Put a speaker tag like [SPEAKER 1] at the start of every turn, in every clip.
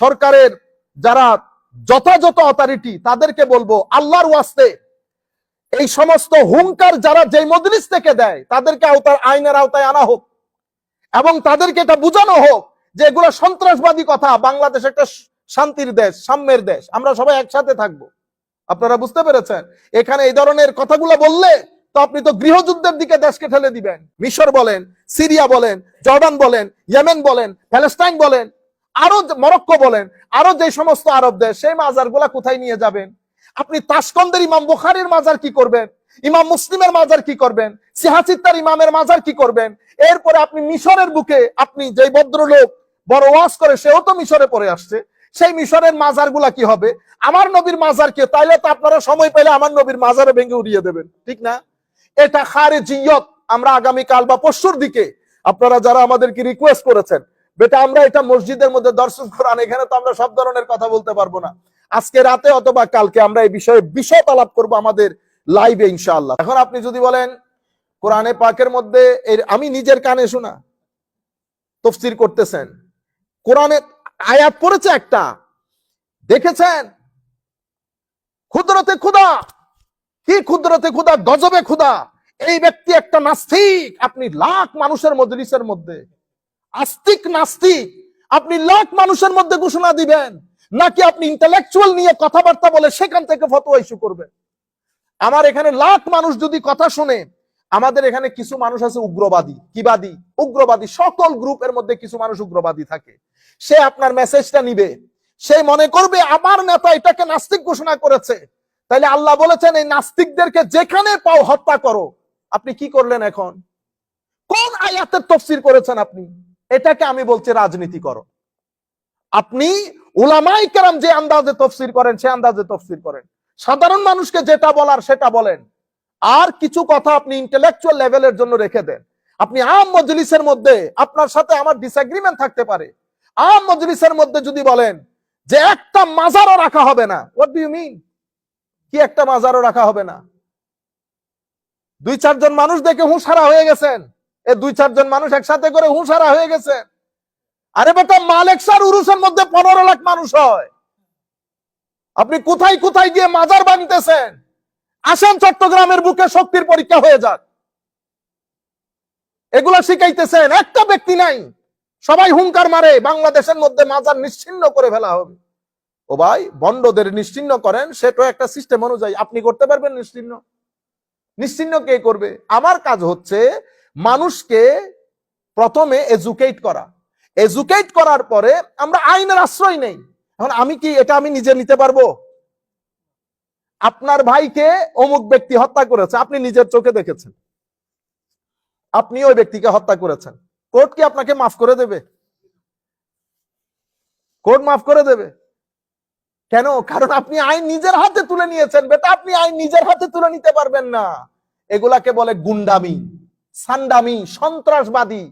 [SPEAKER 1] সরকারের যারা যথাযথ অথরিটি তাদেরকে বলব, আল্লাহর ওয়াস্তে এই সমস্ত হুঙ্কার যারা যেই মজলিস থেকে দেয়, তাদেরকে আওতার আইনের আওতায় আনা হোক। এবং তাদেরকে এটা বোঝানো হোক যে এগুলো সন্ত্রাসবাদী কথা। বাংলাদেশ একটা শান্তির দেশ, সাম্যের দেশ। আমরা সবাই একসাথে থাকব। আপনারা বুঝতে পেরেছেন? এখানে এই ধরনের কথাগুলো বললে তো আপনি তো গৃহযুদ্ধের দিকে দেশকে ঠেলে দিবেন। মিশর বলেন, সিরিয়া বলেন, জর্ডান বলেন, ইয়েমেন বলেন প্যালেস্টাইন বলেন আরও মরক্কো বলেন, আরও যে সমস্ত আরব দেশ, সেই মাজারগুলা কোথায় নিয়ে যাবেন? আপনি তাসকন্দের ইমাম বুখারির মাজার কি করবেন? ইমাম মুসলিমের মাজার কি করবেন? সিহাচিত্তার ইমামের মাজার কি করবেন? এরপরে আপনি মিশরের বুকে, আপনি যেই ভদ্রলোক বড় ওয়াজ করে, সেও তো মিশরে পড়ে আসছে। সেই মিশরের মাজারগুলা কি হবে? আমার নবীর মাজার কে? তাইলে তো আপনারা সময় পেলে আমার নবীর মাজারে ভেঙে উড়িয়ে দেবেন, ঠিক না? এটা খারে জিয়ত আমরা আগামীকাল বা পরশুর দিকে, আপনারা যারা আমাদেরকে রিকোয়েস্ট করেছেন বেটা, আমরা এটা মসজিদের মধ্যে দর্শন কোরআন এখানে তো আমরা সব ধরনের কথা বলতে পারব না। আজকে রাতে অথবা কালকে আমরা এই বিষয়ে বিশদ আলাপ করব আমাদের লাইভে ইনশাআল্লাহ। এখন আপনি যদি বলেন, কোরআনে পাকের মধ্যে এর আমি নিজের কানে শোনা, তফসির করতেছেন, কোরআনে আয়াত পড়েছে একটা, দেখেছেন? ক্ষুদ্রতে ক্ষুদা কি ক্ষুদ্রতে ক্ষুদা গজবে ক্ষুদা এই ব্যক্তি একটা নাস্তিক, আপনি লাখ মানুষের মজলিসের মধ্যে। আস্তিক নাস্তিক, আপনি লাখ মানুষের মধ্যে ঘোষণা দিবেন, নাকি আপনি ইন্টেলেকচুয়াল নিয়ে কথাবার্তা বলে সেখান থেকে ফতোয়া ইস্যু করবেন? আমার এখানে লাখ মানুষ যদি কথা শুনে, আমাদের এখানে কিছু মানুষ আছে উগ্রবাদী, কিবাদী, উগ্রবাদী, সকল গ্রুপের মধ্যে কিছু মানুষ উগ্রবাদী থাকে। সে আপনার মেসেজটা নিবে। সে মনে করবে, আমার নেতা এটাকে নাস্তিক ঘোষণা করেছে। তাইলে আল্লাহ বলেছেন, এই নাস্তিকদেরকে যেখানে পাও হত্যা করো। আপনি কি করলেন এখন? কোন আয়াতের তফসির করেছেন আপনি? এটাকে আমি বলছি রাজনীতি করো। আপনি উলামাই কেরাম যে আন্দাজে তফসির করেন, সে আন্দাজে তফসির করেন। সাধারণ মানুষকে যেটা বলার সেটা বলেন। আর কিছু কথা আপনি ইন্টেলেকচুয়াল লেভেলের জন্য রেখে দেন। আপনি আম মজলিসের মধ্যে আপনার সাথে আমার ডিসএগ্রিমেন্ট থাকতে পারে। আম মজলিসের মধ্যে যদি বলেন যে একটা মাজারও রাখা হবে না হোয়াট ডু ইউ মিন কি একটা মাজারও রাখা হবে না? দুই চারজন মানুষ দেখে হুঁশারা হয়ে গেছেন। এ দুই চারজন মানুষ একসাথে করে হুঁশারা হয়ে গেছে। আরে বেটা মালেকসার উরুসের মধ্যে পনেরো লাখ মানুষ হয়। আপনি কোথায় কোথায় গিয়ে মাজার বানিতেছেন? আসেন চট্টগ্রামের বুকে শক্তির পরীক্ষা হয়ে যাক। এগুলা শিখাইতেছেন, একটা ব্যক্তি নাই। সবাই হুঙ্কার মারে, বাংলাদেশের মধ্যে মাজার নিশ্চিন্ন করে ফেলা হবে। ও ভাই বন্ডদের নিশ্চিন্ন করেন সেটা একটা সিস্টেম অনুযায়ী। আপনি করতে পারবেন নিশ্চিন্ন। নিশ্চিন্ন কে করবে? আমার কাজ হচ্ছে মানুষকে প্রথমে এজুকেট করা। এজুকেট করার পরে আমরা আইনের আশ্রয় নেই। এখন আমি কি এটা আমি নিজে নিতে পারব? আপনার ভাইকে অমুক ব্যক্তি হত্যা করেছে, আপনি নিজের চোখে দেখেছেন। আপনি ওই ব্যক্তিকে হত্যা করেছেন। কোর্ট কি আপনাকে মাফ করে দেবে? কোর্ট মাফ করে দেবে। কেন? কারণ আপনি আইন নিজের হাতে তুলে নিয়েছেন, বেটা। আপনি আইন নিজের হাতে তুলে নিতে পারবেন না। এগুলাকে বলে গুন্ডামি। সান্ডামি, সন্ত্রাসবাদী।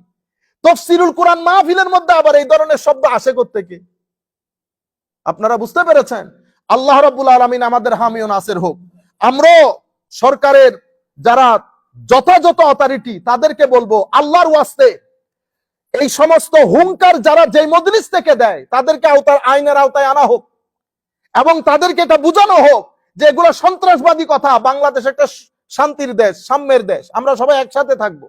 [SPEAKER 1] তফসিরুল কোরআন মাহফিলের মধ্যে আবার এই ধরনের শব্দ আসে থেকে আপনারা বুঝতে পেরেছেন? আল্লাহ রাব্বুল আলামিন আমাদের হামিও নাসের হোক। আমরাও সরকারের যারা যথাযথ অথরিটি তাদেরকে বলব, আল্লাহর ওয়াস্তে এই সমস্ত হুঙ্কার যারা যে মজলিস থেকে দেয়, তাদেরকে আওতার আইনের আওতায় আনা হোক। এবং তাদেরকে এটা বোঝানো হোক যে এগুলো সন্ত্রাসবাদী কথা। বাংলাদেশ একটা শান্তির দেশ, সাম্যের দেশ, আমরা সবাই একসাথে থাকব।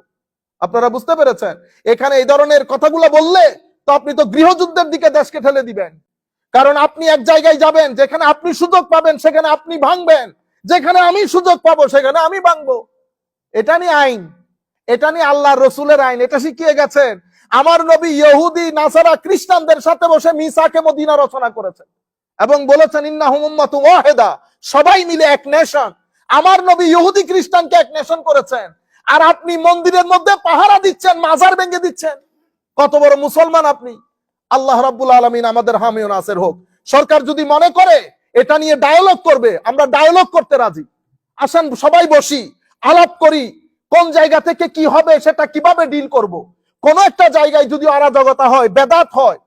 [SPEAKER 1] আপনারা বুঝতে পেরেছেন? এখানে এই ধরনের কথাগুলো বললে তো আপনি তো গৃহযুদ্ধের দিকে দেশকে ঠেলে দিবেন। কারণ আপনি এক জায়গায় যাবেন, যেখানে আপনি সুযোগ পাবেন, সেখানে আপনি ভাঙবেন। যেখানে আমি সুযোগ পাবো, সেখানে আমি ভাঙবো। এটা নিয়ে আইন। এটা নিয়ে আল্লাহ রসুলের আইন। এটা শিখিয়ে গেছেন। আমার নবী ইহুদি, নাসারা খ্রিস্টানদের সাথে বসে মিসাকে মদিনা রচনা করেছেন। এবং বলেছেন ইন্না হুম্মাতু ওয়াহেদা। সবাই মিলে এক নেশন। আমার নবী ইহুদি খ্রিস্টানকে এক নেশন করেছেন। আর আপনি মন্দিরের মধ্যে পাহারা দিচ্ছেন, মাজার ভেঙে দিচ্ছেন। কত বড় মুসলমান আপনি। আল্লাহ রাব্বুল আলমিন আমাদের হামিও নাসের হোক। সরকার যদি মনে করে, এটা নিয়ে ডায়ালগ করবে, আমরা ডায়ালগ করতে রাজি। আসেন, সবাই বসি, আলাপ করি, কোন জায়গা থেকে কি হবে সেটা কীভাবে ডিল করব। কোন একটা জায়গায় যদি অরাজকতা হয়, বেদাত হয়,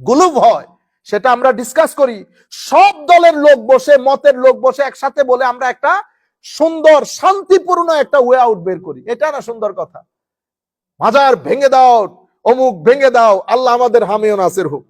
[SPEAKER 1] গুলুব হয় সেটা আমরা ডিসকাস করি। সব দলের লোক বসে, মতের লোক বসে একসাথে বলে আমরা একটা সুন্দর, শান্তিপূর্ণ একটা ওয়ে আউট বের করি। এটা না সুন্দর কথা। মাজার ভেঙে দাও, অমুক ভেঙে দাও, আল্লাহ আমাদের হামিও নাসের হোক।